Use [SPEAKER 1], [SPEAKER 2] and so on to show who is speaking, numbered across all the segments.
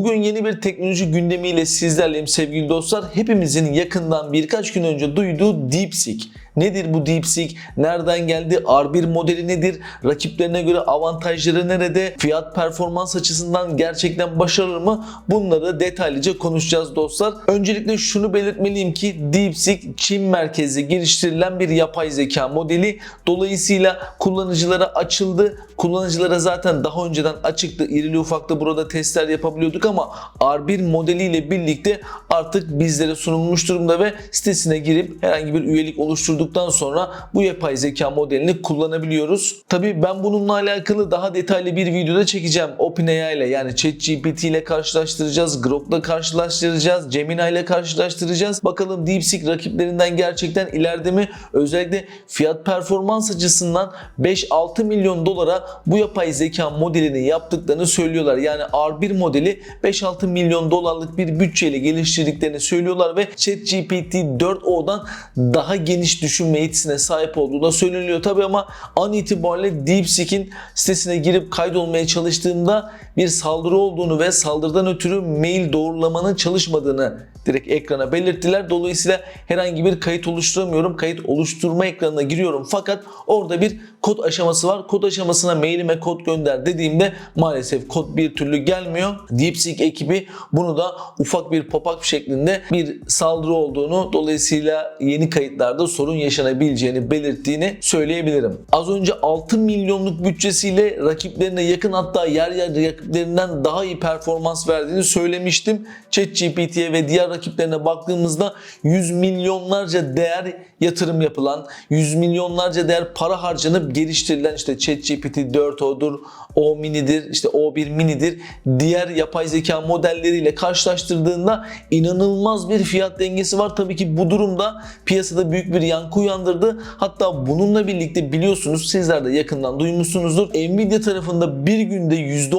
[SPEAKER 1] Bugün yeni bir teknoloji gündemiyle sizlerleyim sevgili dostlar. Hepimizin yakından birkaç gün önce duyduğu DeepSeek. Nedir bu DeepSeek? Nereden geldi? R1 modeli nedir? Rakiplerine göre avantajları nerede? Fiyat performans açısından gerçekten başarılı mı? Bunları detaylıca konuşacağız dostlar. Öncelikle şunu belirtmeliyim ki DeepSeek Çin merkezli geliştirilen bir yapay zeka modeli. Dolayısıyla kullanıcılara açıldı. Kullanıcılara zaten daha önceden açıktı. İrili ufaklı burada testler yapabiliyorduk ama R1 modeliyle birlikte artık bizlere sunulmuş durumda ve sitesine girip herhangi bir üyelik oluşturduktan sonra bu yapay zeka modelini kullanabiliyoruz. Tabii ben bununla alakalı daha detaylı bir videoda çekeceğim. OpenAI ile yani ChatGPT ile karşılaştıracağız. Grok'la karşılaştıracağız. Gemini ile karşılaştıracağız. Bakalım DeepSeek rakiplerinden gerçekten ileride mi? Özellikle fiyat performans açısından 5-6 milyon dolara bu yapay zeka modelini yaptıklarını söylüyorlar. Yani R1 modeli 5-6 milyon dolarlık bir bütçeyle geliştirdiklerini söylüyorlar ve ChatGPT 4o'dan daha geniş düşünme yetisine sahip olduğu da söyleniyor tabi ama an itibariyle DeepSeek'in sitesine girip kaydolmaya çalıştığımda bir saldırı olduğunu ve saldırıdan ötürü mail doğrulamanın çalışmadığını direkt ekrana belirttiler. Dolayısıyla herhangi bir kayıt oluşturamıyorum. Kayıt oluşturma ekranına giriyorum fakat orada bir kod aşaması var. Kod aşamasına mailime kod gönder dediğimde maalesef kod bir türlü gelmiyor. DeepSeek ekibi bunu da ufak bir pop-up şeklinde bir saldırı olduğunu dolayısıyla yeni kayıtlarda sorun yaşanabileceğini belirttiğini söyleyebilirim. Az önce 6 milyonluk bütçesiyle rakiplerine yakın hatta yer yer rakiplerinden daha iyi performans verdiğini söylemiştim. ChatGPT'ye ve diğer rakiplerine baktığımızda 100 milyonlarca değer yatırım yapılan, 100 milyonlarca değer para harcanıp geliştirilen işte ChatGPT 4o'dur, O mini'dir, işte O1 mini'dir. Diğer yapay zeka modelleriyle karşılaştırdığında inanılmaz bir fiyat dengesi var. Tabii ki bu durumda piyasada büyük bir yankı uyandırdı. Hatta bununla birlikte biliyorsunuz sizler de yakından duymuşsunuzdur. Nvidia tarafında bir günde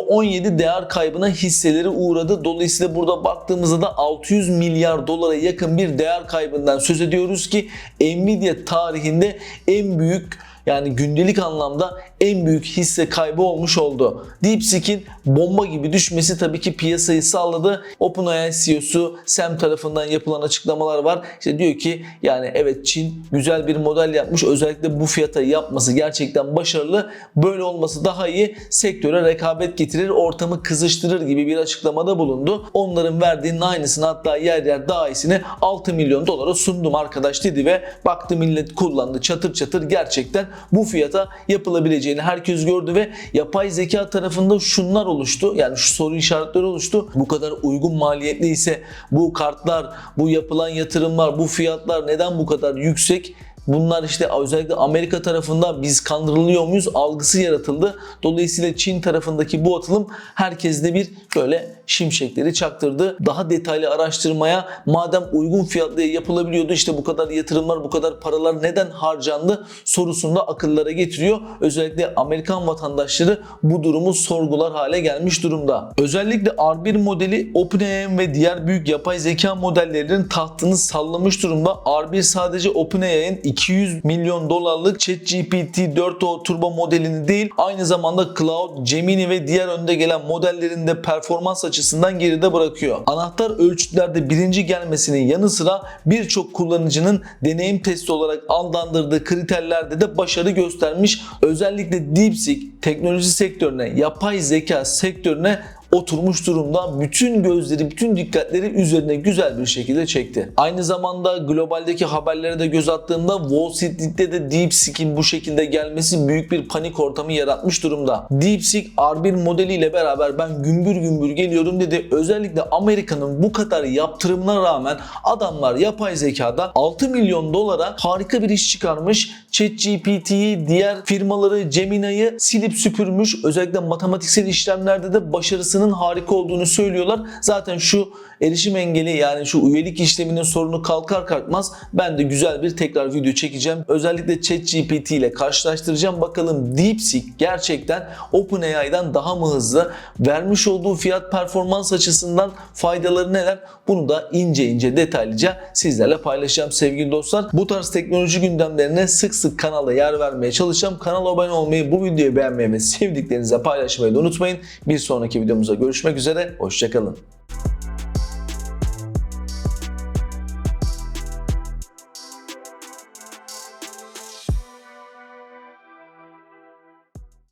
[SPEAKER 1] %17 değer kaybına hisseleri uğradı. Dolayısıyla burada baktığımızda da 600 milyar dolara yakın bir değer kaybından söz ediyoruz ki Nvidia tarihinde en büyük yani gündelik anlamda en büyük hisse kaybı olmuş oldu. DeepSeek'in bomba gibi düşmesi tabii ki piyasayı salladı. OpenAI CEO'su Sam tarafından yapılan açıklamalar var. İşte diyor ki yani evet Çin güzel bir model yapmış. Özellikle bu fiyata yapması gerçekten başarılı. Böyle olması daha iyi. Sektöre rekabet getirir, ortamı kızıştırır gibi bir açıklamada bulundu. Onların verdiğinin aynısını hatta yer yer daha iyisini 6 milyon dolara sundum arkadaş dedi ve baktı millet kullandı çatır çatır gerçekten bu fiyata yapılabileceğini herkes gördü ve yapay zeka tarafında şunlar oluştu. Yani şu soru işaretleri oluştu. Bu kadar uygun maliyetli ise bu kartlar, bu yapılan yatırımlar, bu fiyatlar neden bu kadar yüksek? Bunlar işte özellikle Amerika tarafında biz kandırılıyor muyuz algısı yaratıldı. Dolayısıyla Çin tarafındaki bu atılım herkeste bir böyle şimşekleri çaktırdı. Daha detaylı araştırmaya madem uygun fiyatlı yapılabiliyordu işte bu kadar yatırımlar bu kadar paralar neden harcandı sorusunu da akıllara getiriyor. Özellikle Amerikan vatandaşları bu durumu sorgular hale gelmiş durumda. Özellikle R1 modeli OpenAI ve diğer büyük yapay zeka modellerinin tahtını sallamış durumda. R1 sadece OpenAI'nin 200 milyon dolarlık ChatGPT 4o turbo modelini değil aynı zamanda Cloud, Gemini ve diğer önde gelen modellerin de performans açısından geride bırakıyor. Anahtar ölçütlerde birinci gelmesinin yanı sıra birçok kullanıcının deneyim testi olarak aldandırdığı kriterlerde de başarı göstermiş. Özellikle DeepSeek teknoloji sektörüne, yapay zeka sektörüne oturmuş durumda. Bütün gözleri, bütün dikkatleri üzerine güzel bir şekilde çekti. Aynı zamanda globaldeki haberlere de göz attığımda Wall Street'te de DeepSeek'in bu şekilde gelmesi büyük bir panik ortamı yaratmış durumda. DeepSeek R1 modeliyle beraber ben gümbür gümbür geliyorum dedi. Özellikle Amerika'nın bu kadar yaptırımına rağmen adamlar yapay zekada 6 milyon dolara harika bir iş çıkarmış. ChatGPT'yi, diğer firmaları, Gemini'yi silip süpürmüş. Özellikle matematiksel işlemlerde de başarısının harika olduğunu söylüyorlar. Zaten şu erişim engeli yani şu üyelik işleminin sorunu kalkar kalkmaz ben de güzel bir tekrar video çekeceğim. Özellikle ChatGPT ile karşılaştıracağım. Bakalım DeepSeek gerçekten OpenAI'dan daha mı hızlı? Vermiş olduğu fiyat performans açısından faydaları neler? Bunu da ince ince detaylıca sizlerle paylaşacağım sevgili dostlar. Bu tarz teknoloji gündemlerine sık sık kanalda yer vermeye çalışacağım. Kanala abone olmayı, bu videoyu beğenmeyi ve sevdiklerinize paylaşmayı da unutmayın. Bir sonraki videomuzda görüşmek üzere. Hoşçakalın.